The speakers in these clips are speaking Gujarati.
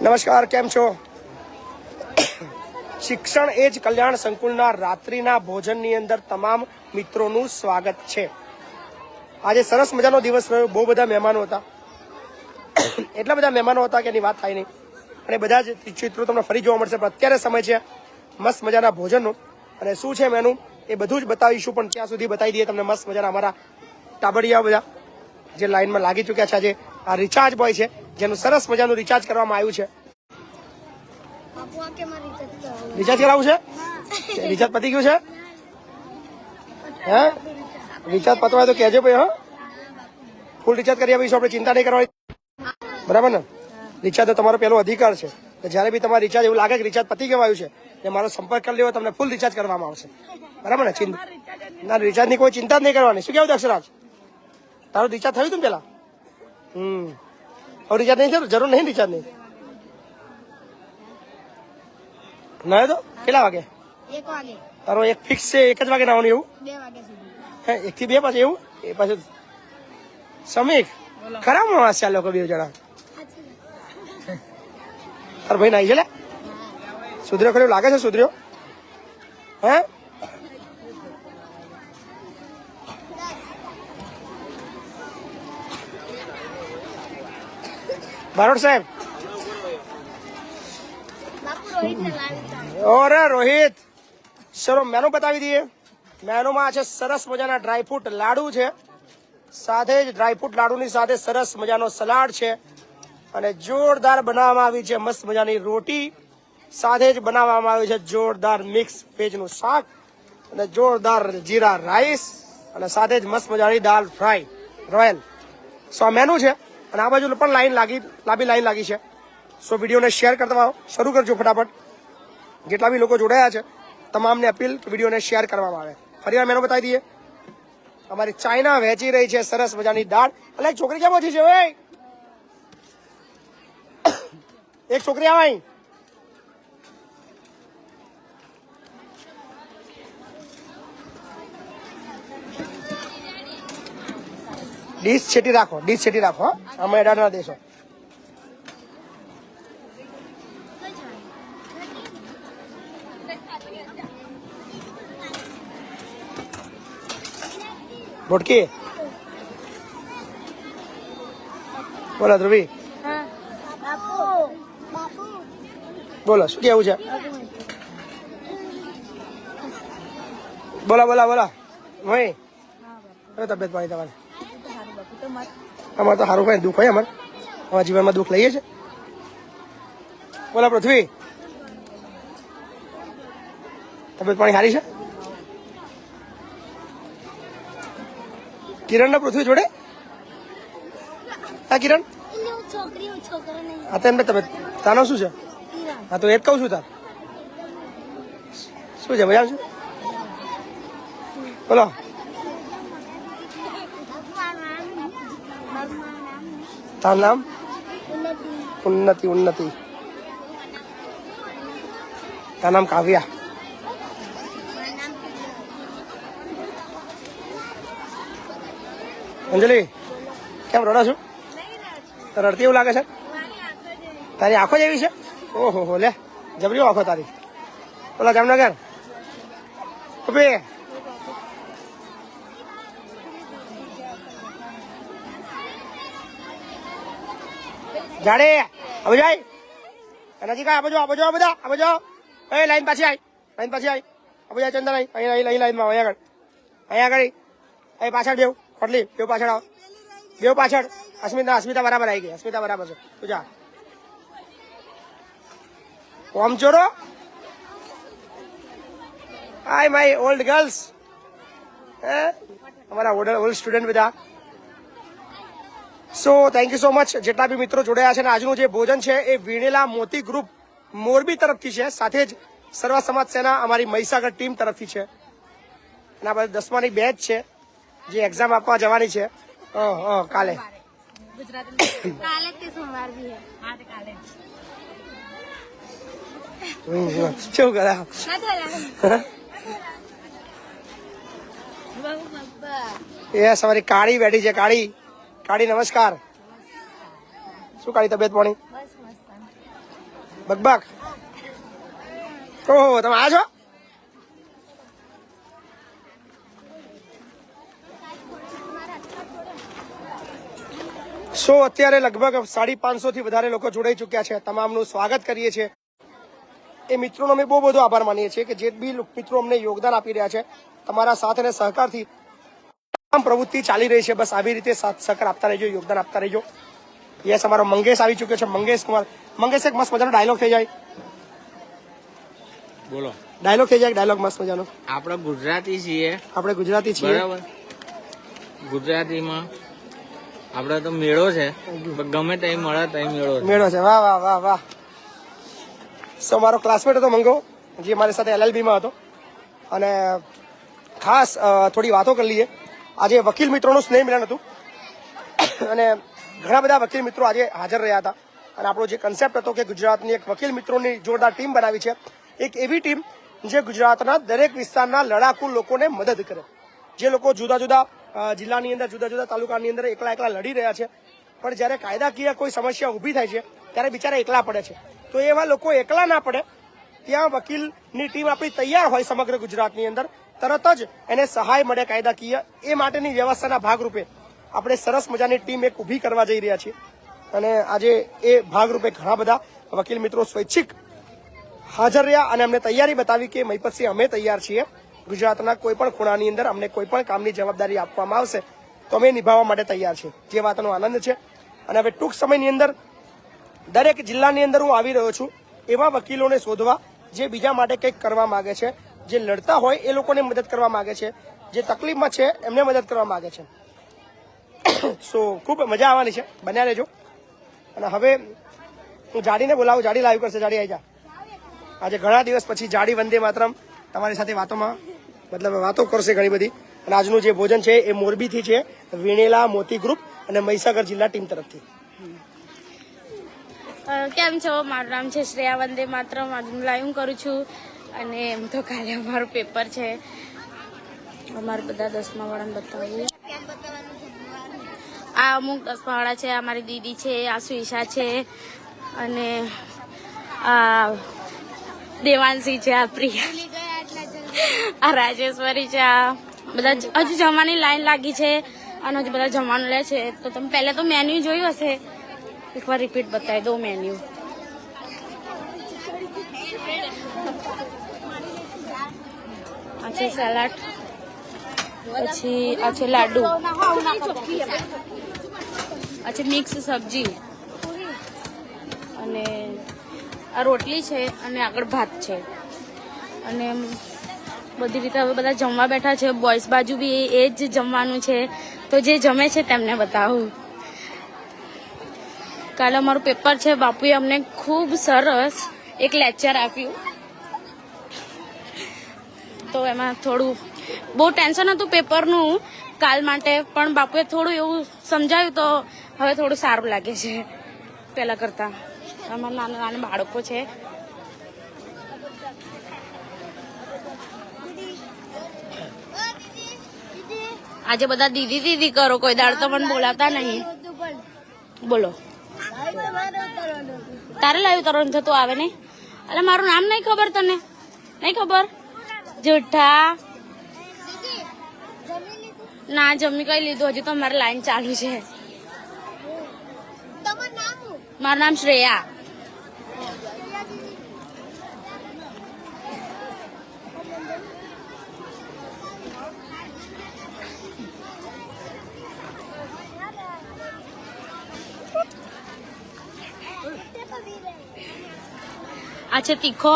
નમસ્કાર, કેમ છો? શિક્ષણ એ જ કલ્યાણ સંકુલના રાત્રિના ભોજનની અંદર તમામ મિત્રોનું સ્વાગત છે. આજે સરસ મજાનો દિવસ રહ્યો, બહુ બધા મહેમાનો હતા. એટલા બધા મહેમાનો હતા કે એની વાત થાય નહીં. અને બધા જ ચિત્રો તમને ફરી જોવા મળશે, પણ અત્યારે સમય છે મસ્ત મજાના ભોજનનો. અને શું છે મેનુ એ બધું જ બતાવીશું, પણ ત્યાં સુધી બતાવી દઈએ તમને મસ્ત મજાના અમારા ટાબડિયા બધા, જે લાઈનમાં લાગી ચૂક્યા છે આજે. આ રિચાર્જ બોય છે. જેનું સરસ મજાનું રિચાર્જ કરવામાં આવ્યું છે. રિચાર્જ કરાવવું છે? રિચાર્જ પતી ગયું છે? હે? રિચાર્જ પતવાય તો કહેજો ભાઈ હા. ફૂલ રિચાર્જ કરી આપીશું આપણે ચિંતા નહીં કરવાની. બરાબર ને? રિચાર્જ તો તમારો પહેલો અધિકાર છે. તો જ્યારે બી તમારે રિચાર્જ એવું લાગે કે રિચાર્જ પતી ગયું છે એ મારો સંપર્ક કરી લેવો તમને ફૂલ રિચાર્જ કરવામાં આવશે. બરાબર ને? ચિંતા ના રિચાર્જની કોઈ ચિંતા જ નહીં કરવાની. શું કેવું દક્ષરાજ તારું રિચાર્જ થયું ને પેલા? હમ. હવે રિચાર્જ નહીં થયું જરૂર નહીં રિચાર્જ નહીં ના તો કેટલા વાગે એક વાગે તારો એક ફિક્સ છે એક જ વાગે નાવાનું એવું બે વાગ્યા સુધી હે એક થી બે પાછું એવું એ પાછું સમીક ખરા માણસ છે આ લોકો બે જણા તાર ભાઈ નાઈ છે લે સુધર્યો ખરો એવું લાગે છે સુધર્યો હે બારોટ સાહેબ. ઓરે રોહિત ચલો મેનુ બતાવી દઈએ? મેનુમાં છે સરસ મજાના ડ્રાયફ્રૂટ લાડુ છે. સાથે જ ડ્રાયફ્રૂટ લાડુની સાથે સરસ મજાનો સલાડ છે. અને જોરદાર બનાવવામાં આવી છે મસ્ત મજાની રોટી. સાથે જ બનાવવામાં આવી છે જોરદાર મિક્સ વેજનું શાક અને જોરદાર જીરા રાઈસ અને સાથે જ મસ્ત મજાની dal fry royal. So menu છે. અને આ બાજુ પણ લાઈન લાગી લાંબી લાઈન લાગી છે. સો વિડીયોને શેર કરતા શરૂ કરજો ફટાફટ. જેટલા બી લોકો જોડાયા છે, તમામને અપીલ વિડીયોને શેર કરવામાં આવે. ફરીવાર મેનો બતાવી દઈએ. અમારી ચાઇના વહેંચી રહી છે સરસ મજાની દાળ. એટલે છોકરી ક્યાં પહોંચી છે, ઓય? એક છોકરી આવે ડીશ છેટી રાખો, ડીશ છેટી રાખો અમે એડા ના દેશો. ભોટકી બોલો, ધ્રુવી. બોલો, શું કેવું છે? બોલા બોલા બોલા. હવે તબિયત પાણી તમારે. અમારે તો સારું કઈ દુઃખ હોય અમારે. અમારા જીવનમાં દુઃખ લઈએ છે બોલા પૃથ્વી. તબિયત પાણી સારી છે? કિરણ ને પૃથ્વી જોડે? હા કિરણ? હું તો એમને તબિયત. તાનો શું છે? હા તો એ જ કહું છું તાર. શું છે મજા આવશે બોલો બાપુ મારું નામ બાપુ મારું નામ તારું નામ? ઉન્નતિ ઉન્નતિ. তার নাম નામ અંજલિ, કેમ રડો છું? રડતી એવું લાગે છે? તારી આંખો જેવી છે? ઓહો, હો, લે, જબરી આંખો તારી. ઓલા જામનગર? ઊભી જાડે હવે જાય નજીક આ બાજુ આ બાજુ બધા, આ બાજુ એ લાઈન પાછી આવી લાઈન પાછી આવી આ બાજુ ચંદન આવી અહીં અહીં અહીં લાઈનમાં અહીંયા આગળ. અહીંયા આગળ અહીં પાછળ જેવું ખોટલી દેવ પાછળ આવો. દેવ પાછળ. અસ્મિતા અસ્મિતા બરાબર આવી ગઈ, અસ્મિતા બરાબર છે. તું જા. કોમ ચોરો હાય માય ઓલ્ડ ગર્લ્સ. હે? અમારા ઓલ્ડ સ્ટુડન્ટ બધા. So thank you so much જેટલા બી મિત્રો જોડાયા છે અને આજનું જે ભોજન છે એ વીણેલા મોતી ગ્રુપ મોરબી તરફથી છે. સાથે જ સર્વ સમાજ સેના અમારી મહીસાગર ટીમ તરફથી છે. અને આ બધા દસમાની બેચ છે જે એક્ઝામ આપવા જવાની છે. કાલે. શું કરે? એ અમારી કાળી બેઠી છે કાળી. કાળી નમસ્કાર. શું કાળી તબિયત પાણી? બકબક. ઓહો તમે આ છો? સો અત્યારે લગભગ સાડી પાંચસો થી વધારે લોકો જોડાઈ ચુક્યા છે. તમામનું સ્વાગત કરીએ છીએ. એ મિત્રોનો અમે બહુ બધો આભાર માનીએ છીએ કે જે બી મિત્રો અમને યોગદાન આપી રહ્યા છે તમારા સાથ અને સહકારથી તમામ પ્રવૃત્તિ ચાલી રહી છે. બસ આવી રીતે સાથ સહકાર આપતા રહેજો યોગદાન આપતા રહેજો. યસ અમારો મંગેશ આવી ચુક્યો છે. મંગેશ કુમાર. મંગેશ એક મસ્ત મજાનો ડાયલોગ થઈ જાય. બોલો. ડાયલોગ થઈ જાય ડાયલોગ મસ્ત મજાનો. આપણે ગુજરાતી છીએ. આપણે ગુજરાતી છીએ. બરાબર. ગુજરાતીમાં આપણે તો મેળો છે. ગમે ટાઈમ મળે ટાઈમ મેળો મેળો છે. વાહ વાહ વાહ વાહ. સો મારો ક્લાસમેટ હતો મંગો જે મારી સાથે એલએલબી માં હતો. અને ખાસ થોડી વાતો કરી લઈએ. આજે વકીલ મિત્રોનું સ્નેહ મિલન હતું. અને ઘણા બધા વકીલ મિત્રો આજે હાજર રહ્યા હતા. અને આપણો જે કન્સેપ્ટ હતો કે ગુજરાતની એક વકીલ મિત્રોની જોરદાર ટીમ બનાવી છે, એક એવી ટીમ જે ગુજરાતના દરેક વિસ્તારના લડાકુ લોકોને મદદ કરે. જે લોકો જુદા જુદા જિલ્લાની અંદર, જુદા જુદા તાલુકાની અંદર એકલા એકલા લડી રહ્યા છે. પણ જ્યારે કાયદાકીય કોઈ સમસ્યા ઊભી થાય છે, ત્યારે બિચારા એકલા પડે છે. તો એવા લોકો એકલા ના પડે ત્યાં વકીલની ટીમ આપણી તૈયાર હોય સમગ્ર ગુજરાતની અંદર. તરત જ એને સહાય મળે કાયદાકીય. એ માટેની વ્યવસ્થાના ભાગરૂપે આપણે સરસ મજાની ટીમ એક ઊભી કરવા જઈ રહ્યા છીએ. અને આજે એ ભાગરૂપે ઘણા બધા વકીલ મિત્રો સ્વૈચ્છિક હાજર રહ્યા અને અમને તૈયારી બતાવી કે મહીપતસિંહ અમે તૈયાર છીએ. ગુજરાતના કોઈ પણ ખૂણાની અંદર અમને કોઈ પણ કામની જવાબદારી આપવામાં આવશે તો અમે નિભાવવા માટે તૈયાર છીએ. જે વાતનો આનંદ છે. અને હવે ટૂંક સમયની અંદર દરેક જિલ્લાની અંદર હું આવી રહ્યો છું. એવા વકીલોને શોધવા જે બીજા માટે કંઈક કરવા માંગે છે. જે લડતા હોય એ લોકોને મદદ કરવા માંગે છે. જે તકલીફમાં છે એમને મદદ કરવા માંગે છે. સો, ખૂબ મજા આવવાની છે. બન્યા રહેજો. અને હવે હું જાડીને બોલાવું. જાડી લાઈવ કરશે. જાડી આવી જા. આજે ઘણા દિવસ પછી જાડી વંદે માતરમ તમારી સાથે વાતોમાં, મતલબ વાતો કરશે ઘણી બધી. અને આજનું જે ભોજન છે એ મોરબીથી છે વીણેલા મોતી ગ્રુપ અને મહીસાગર જિલ્લા ટીમ તરફથી. કેમ છો? મારું નામ છે શ્રેયા વંદે માત્ર આજનું લાઈવ કરું છું. અને એમ તો કાલે અમારું પેપર છે. અમારે બધા દસમા વાળાને બતાવીએ આ અમુક દસમા વાળા છે આ મારી દીદી છે, આ સુઈશા છે, અને આ દેવાંશી છે, આ પ્રિયા. આ રાજેશ્વરી છે, આ બધા હજુ જમવાની લાઈન લાગી છે. અને હજુ બધા જમવાનું લે છે. તો તમે પહેલાં તો મેન્યુ જોયું હશે. એકવાર રિપીટ બતાવી દો મેન્યુ આ છે સલાડ પછી આ લાડુ. આ મિક્સ સબ્જી. અને આ રોટલી છે અને આગળ ભાત છે. અને બધી રીતે હવે બધા જમવા બેઠા છે. બોયસ બાજુ બી એ જ જમવાનું છે. તો જે જમે છે તેમને બતાવું. કાલે અમારું પેપર છે, બાપુએ અમને ખૂબ સરસ એક લેક્ચર આપ્યું. તો એમાં થોડું બહુ ટેન્શન હતું પેપરનું કાલ માટે, પણ બાપુએ થોડું એવું સમજાવ્યું તો હવે થોડું સારું લાગે છે, પહેલા કરતા. અમારા નાના નાના બાળકો છે. આજે બધા દીદી દીદી કરો, કોઈ દાડ તો મને બોલાતા નહીં. બોલો. તારે લાવ્યું તરણ થતું આવે ને? અરે મારું નામ નહીં ખબર તને? નહીં ખબર? જુઠ્ઠા. ના જમી કઈ લીધું? હજુ તો મારે લાઈન ચાલુ છે. મારું નામ શ્રેયા. આ છે તીખો.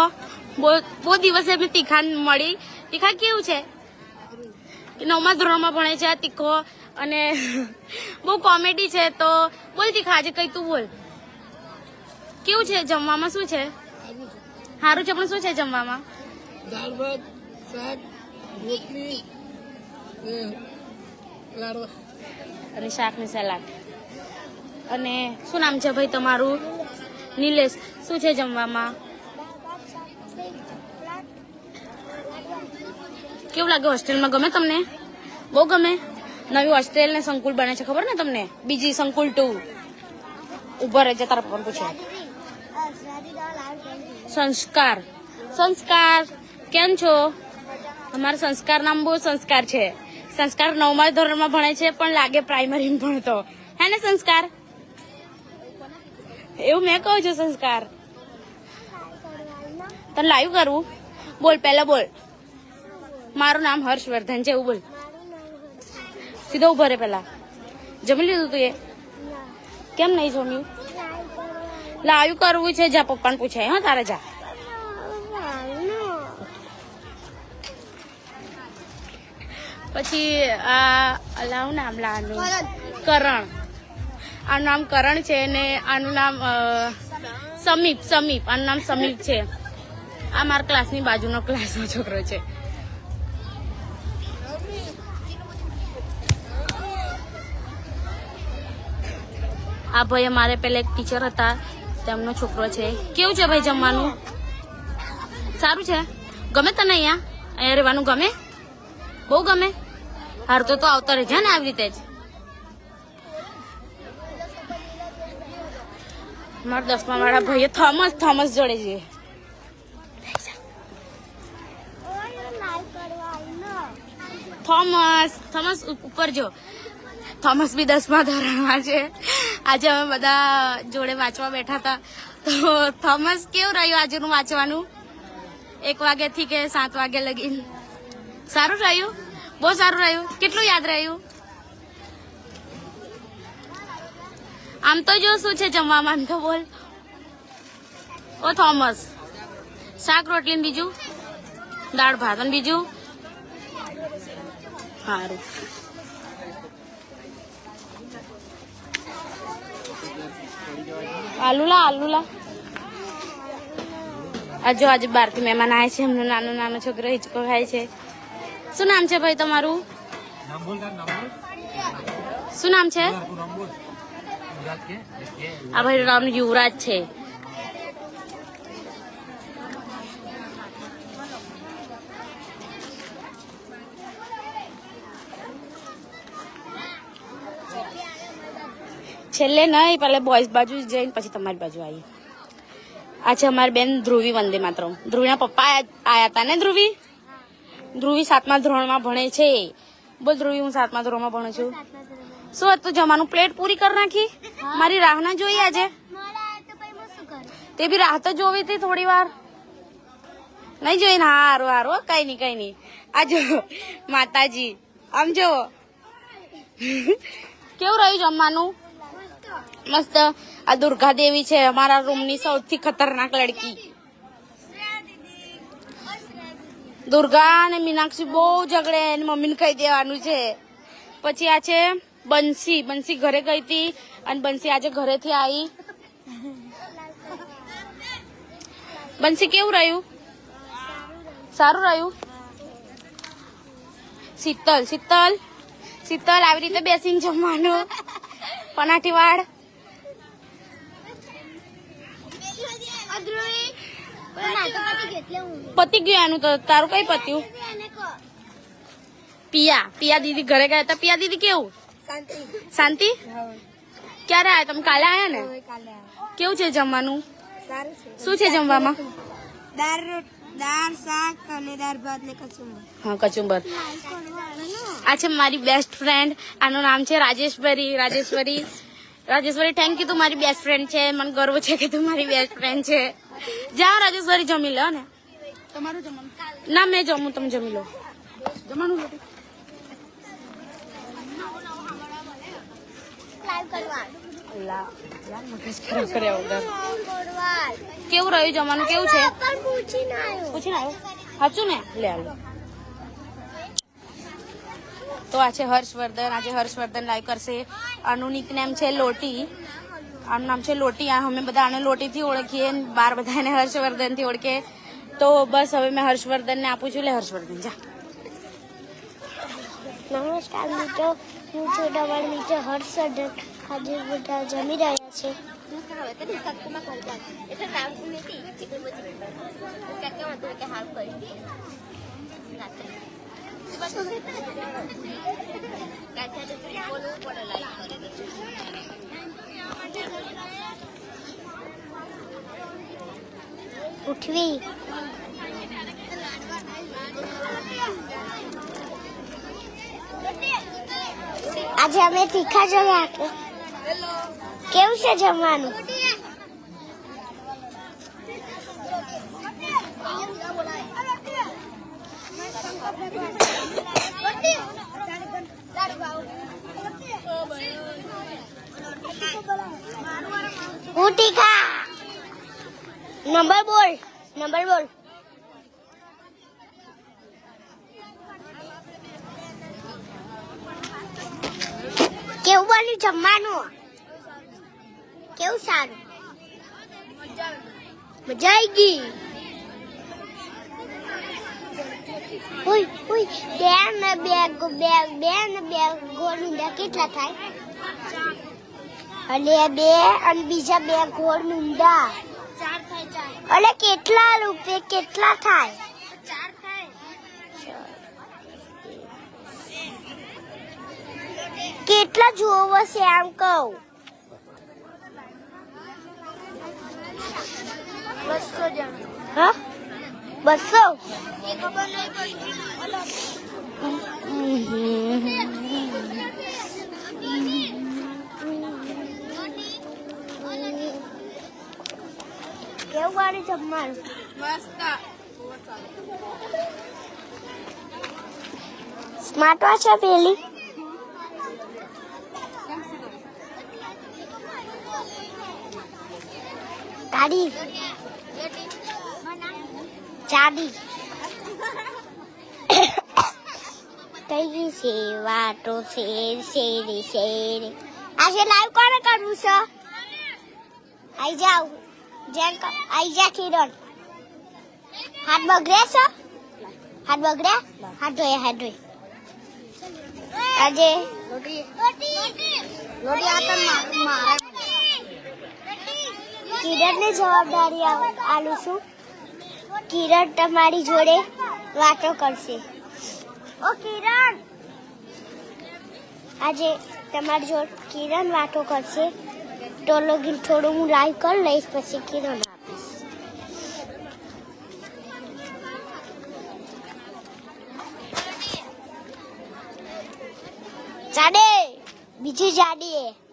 બહુ દિવસે એમને તીખા મળી. તીખા કેવું છે? નવમા ધોરણમાં ભણે છે આ તીખો. અને બહુ કોમેડી છે તો બોલ તીખા આજે કઈ તું બોલ. કેવું છે? જમવામાં શું છે? સારું છે પણ શું છે જમવામાં? દાળ ભાત શાક રોટલી લાડવા. અને શાક ને સલાડ. અને શું નામ છે ભાઈ તમારું? નિલેશ. શું છે જમવામાં? કેવું લાગે હોસ્ટેલમાં? ગમે તમને? બહુ ગમે? નવી હોસ્ટેલ ને સંકુલ બને છે, ખબર ને તમને? બીજી સંકુલ ટુ. ઊભા રહેજે, તારા પપ્પા પૂછે. સંસ્કાર. સંસ્કાર. કેમ છો? અમારા સંસ્કાર નામ બહુ સંસ્કાર છે. સંસ્કાર નવમા ધોરણમાં ભણે છે, પણ લાગે પ્રાઇમરી ભણતો. હે ને સંસ્કાર? એવું મેં કહું છું, સંસ્કાર. તને લાઈવ કરવું બોલ, પહેલા બોલ. મારું નામ હર્ષવર્ધન છે ઉબલ સીધો ઊભો રે પેલા. જમી લીધું તું એ? કેમ નહીં જમ્યું? લાવ્યું કરવું છે, જા પપ્પાને પૂછાય, હા, તારે જા. પછી આ, અલાવું નામ લાનું કરણ. આનું નામ કરણ છે ને આનું નામ સમીપ સમીપ. આનું નામ સમીપ છે. આ મારા ક્લાસની બાજુનો ક્લાસનો છોકરો છે. આ ભાઈ અમારે પેલા એક ટીચર હતા, તેમનો છોકરો છે. કેવું છે ભાઈ જમવાનું? સારું છે? ગમે તને અહીંયા? અહીંયા રહેવાનું ગમે? બહુ ગમે? હાર, તો તો આવતા રહેજે ને આવી રીતે જ. મારા દસમા વાળા ભાઈએ થોમસ થોમસ જોડે છે. થોમસ થોમસ ઉપર જો. થોમસ બી દસમા ધોરણમાં છે. આજે અમે બધા જોડે વાંચવા બેઠા હતા. તો થોમસ કેવું રહ્યું આજનું વાંચવાનું? એક વાગ્યાથી કે સાત વાગ્યા લગી સારું રહ્યું? બહુ સારું રહ્યું. કેટલું યાદ રહ્યું? આમ તો જો શું છે જમવામાં તો બોલ. ઓ થોમસ, શાક રોટલી બીજું? દાળ ભાત અને બીજું? સારું. આલુલા આલુલા. આ જો આજે બહારથી મહેમાન આવે છે એમનો નાનો નાનો છોકરો હિચકો ખાય છે. શું નામ છે ભાઈ તમારું? શું નામ છે? આ ભાઈ નામ યુવરાજ છે. છેલ્લે નહીં પહેલે બોયઝ બાજુ જઈને પછી તમારી બાજુ આવી આ છે અમારી બેન ધ્રુવી વંદે માત્ર ધ્રુવીના પપ્પા આયા હતા ને ધ્રુવી? ધ્રુવી સાતમા ધોરણમાં ભણે છે. બોલ ધ્રુવી હું સાતમા ધોરણમાં ભણું છું. શું હતું? જમાનું પ્લેટ પૂરી કરી નાખી? મારી રાહ ના જોઈ આજે? તે બી રાહ તો જોવી હતી થોડી વાર. નહીં જોઈ ને? હારું હારું. કઈ નહીં કઈ નહીં. આ જો માતાજી. આમ જો. કેવું રહ્યું જમવાનું? મસ્ત આ દુર્ગા દેવી છે, અમારા રૂમની સૌથી ખતરનાક લડકી. દુર્ગા અને મીનાક્ષી બહુ ઝઘડે એની મમ્મીને કહી દેવાનું છે. પછી આ છે બંસી બંસી ઘરે ગઈ હતી અને બંસી આજે ઘરેથી આવી બંસી કેવું રહ્યું? સારું રહ્યું? શીતલ શીતલ શીતલ, આવી રીતે બેસીને જમવાનું. પનાઠી વાળ પતી ગયું એનું તો. તારું કઈ પત્યું પિયા. પિયા દીદી ઘરે ગયા હતા. પિયા દીદી કેવું? શાંતિ. ક્યારે આવ્યા તમે કાલે આવ્યા ને? કેવું છે જમવાનું? શું છે જમવામાં? દાળ દાળ શાક અને દાળ ભાત ને કચુંબર. હા કચુંબર. આ છે મારી બેસ્ટ ફ્રેન્ડ આનું નામ છે રાજેશ્વરી રાજેશ્વરી રાજેશ્વરી થેન્ક યુ તું મારી બેસ્ટ ફ્રેન્ડ છે. મને ગર્વ છે કે તું મારી બેસ્ટ ફ્રેન્ડ છે. જાઓ રાજેશ્વરી જમી લો ને. તમારું જમવાનું? ના મેં જમું તમે જમી લો. જમવાનું કેવું રહ્યું જમવાનું? કેવું છે? પૂછીને આવ્યો? સાચું ને? લે આલો તો આ છે હર્ષવર્ધન આજે હર્ષવર્ધન લાઈવ કરશે. આનું નિકનેમ છે લોટી. આનું નામ છે લોટી. આ અમે બધા આને લોટીથી ઓળખીએ બાર બધા એને હર્ષવર્ધનથી ઓળખે તો બસ હવે મેં હર્ષવર્ધનને આપું છું. લે હર્ષવર્ધન જા. નમસ્કાર મિત્રો. હું છું ડબલ નીચે હર્ષદ આજે બધા જમી રહ્યા છે. ઉઠવી. આજે અમે તીખા જમ્યા કેવું છે જમવાનું? તીખા નંબર બોલ નંબર બોલ. કેવું બન્યું જમવાનું? કેવું સારું? મજા આવી ગઈ. ઉય ઉય બે ને બે બે બે ને બે ગોળ ઊંધા કેટલા થાય? અને બે અને બીજા બે ગોળ ઊંધા અલે કેટલા રૂપિયા કેટલા થાય? કેટલા જોવો છે એમ કહું? બસો હા? બસો કેવું વાળી જમવાનું સ્માર્ટ વોચ છે પેલી ગાડી ચાડી કઈ છે વાતો શેર શેરી શેર. આજે લાઈવ કોને કરવું છે? આઈ જાવ ક- આઈ જા કિરણ. હાથ બગડે છે? હાથ બગડે? હાથ ધોયા હાથ ધોઈ. આજે કિરણને જવાબદારી આ- આલું છું. કિરણ તમારી જોડે વાતો કરશે. ઓ, કિરણ! આજે તમારી જોડે કિરણ વાતો કરશે. તો લોગીન થોડું હું લાઈવ કરી લઈશ, પછી કિરણ આપીશ. જાડે, બીજી જાડી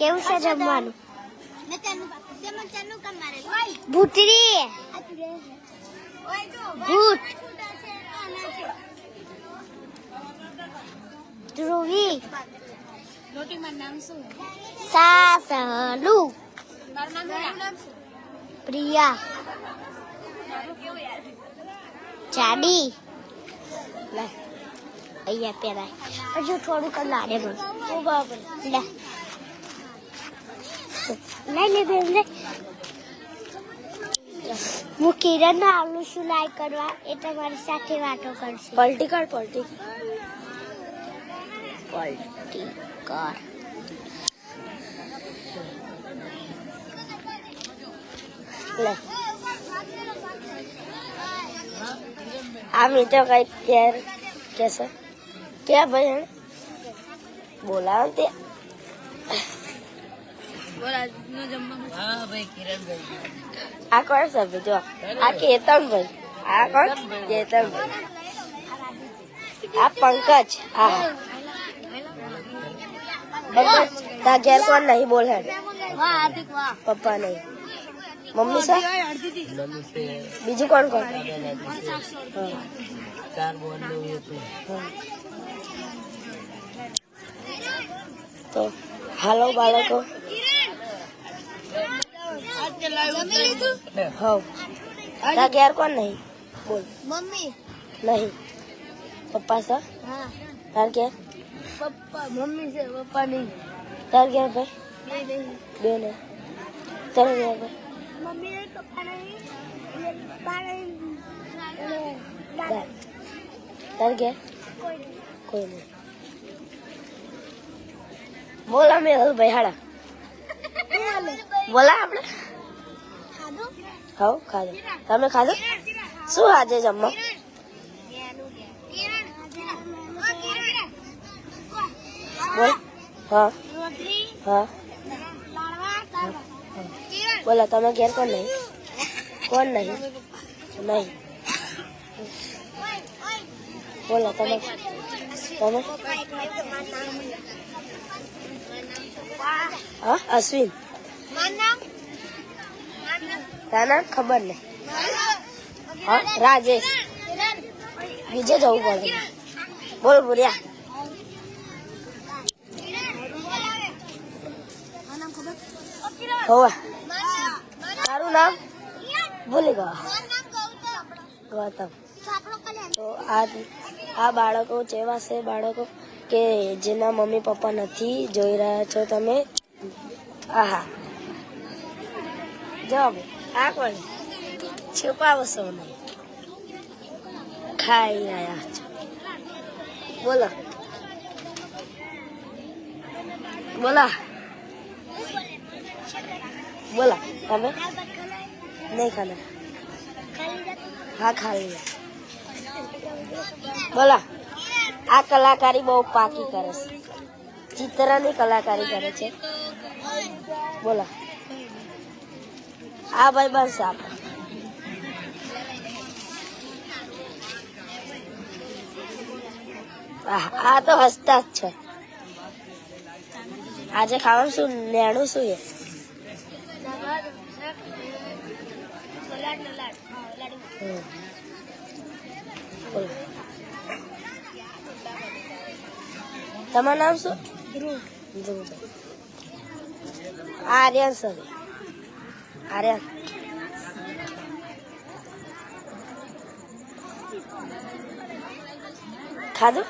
કેવું છે જમવાનું? ભૂતરી. ભૂત. ધ્રુવી. સાસલુ. પ્રિયા. ચાડી લે. અહીંયા પહેરાય. હજુ થોડુંક લાડે મને લે. લે લે બેન હું કિરણ આવું છું લાઈક કરવા એ તમારી સાથે વાતો કરશે પલટી કર પલટી પલટી કર આમ તો કઈ ત્યાર કેસે ક્યાં ભાઈ આ કોણ સભ્ય જો આ કેતનભાઈ. આ કોણ? કેતનભાઈ. આ પંકજ આ પંકજ તા ઘેર કોણ નહીં બોલ? હે પપ્પા નહીં. મમ્મી સર બીજું કોણ કોણ? હા. હા. તો હાલો બાળકો. હવ. તા ઘેર કોણ નહીં? બોલ. મમ્મી. નહીં. પપ્પા સર હા. તાર ઘેર પપ્પા મમ્મી છે પપ્પા નહીં. તાર ઘેર ભાઈ? બે ને તાર ઘેર ભાઈ? મમ્મી નહીં પપ્પા નહીં પપ્પા નહીં તાર. ઘેર કોઈ નહીં. બોલા મેં હલ ભાઈ હાડા. બોલા આપણે. ખાધું? હવ ખાધું. તમે ખાધું? શું આજે જમવા? બોલ. હા. હા. બોલો તમે ઘેર કોણ નહીં? કોણ નહીં? નહીં. બોલો તમે. તમે? હા અશ્વિન. તાના ખબર નહીં. રાજેશ. બીજે જવું પડે. બોલ, બોલ્યા. તારું નામ? ભૂલી ગયો. ગૌતમ. તો આ બાળકો જેવા છે બાળકો કે જેના મમ્મી પપ્પા નથી જોઈ રહ્યા છો તમે? આહા. જવાબ આ કોણ છુપાવશો નહીં. ખાઈ રહ્યા છો. બોલો. બોલા. બોલા. તમે? નહીં ખાને. હા ખાલી બોલા. આ કલાકારી બહુ પાકી કરે છે. ચિત્રની કલાકારી કરે છે. બોલા. આ ભાઈ બસ આહ, આ તો હસતા જ છે. આજે ખાવાનું શું નેણું શું છે? તમારું નામ શું? ધ્રુવભાઈ આર્યન સર આર્યન ખાધું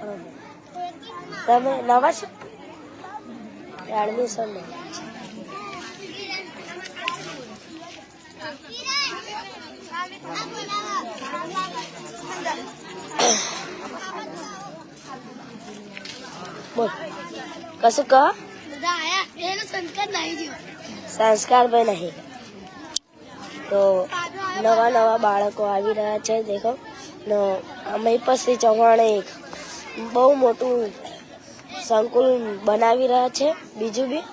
હમ. તમે નવા છો એડમિશન નહીં બોલ કશું કહો સંસ્કાર ભાઈ નહીં. તો નવા નવા બાળકો આવી રહ્યા છે દેખો. નો મહીપતસિંહ ચૌહાણ એક બહુ મોટું સંકુલ બનાવી રહ્યા છે બીજું બી.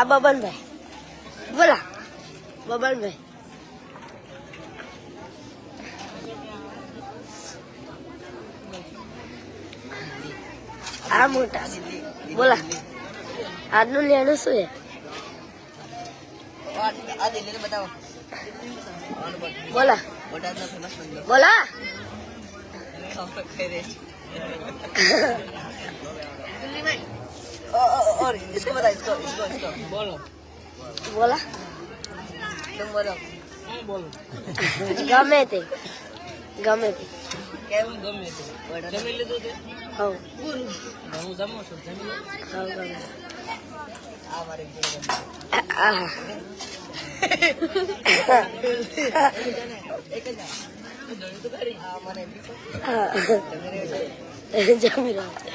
આ બબનભાઈ બોલા. બબનભાઈ આ મોટા બોલા. આજનું લેણું શું છે? બોલા. બોલા. બોલો બોલા તમે બોલો बोलो બોલું ગમે તે ગમે તે કેમ ગમે તે જમી લીધું તે હવ હું જમું છું જમી હવ ગમે આ મારે એક જ જમી રહ્યો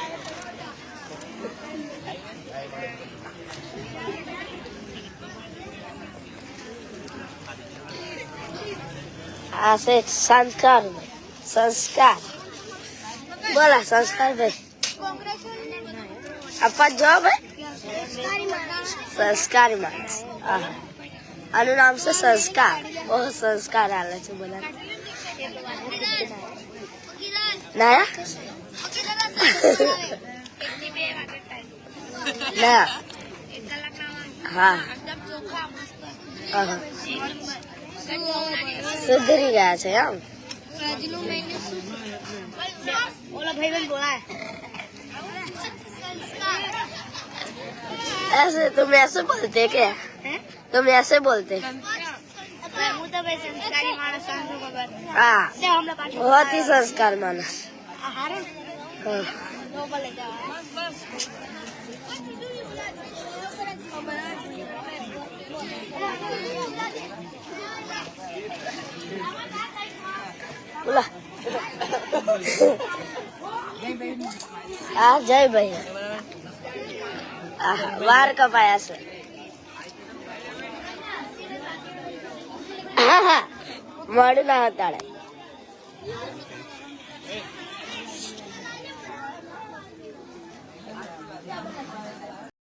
આ છે સંસ્કાર સંસ્કાર બોલા સંસ્કાર ભાઈ આપવા જો ભાઈ સંસ્કારી માણસ. આનું નામ છે સંસ્કાર બહુ સંસ્કાર આલે છે બધા ના ના હા આહા. સુધરી ગયા છે એમ ऐसे तुम ऐसे बोलते क्या तुम ऐसे बोलते હું તો ભાઈ સંસ્કારી માણસ છું ખબર हाँ તે હમણાં પાછું बहुत ही संस्कार मानस આ હારું हाँ. બોલા. હા જય ભાઈ. વાર કપાયા છે. હા હા મોડું ના હતાડે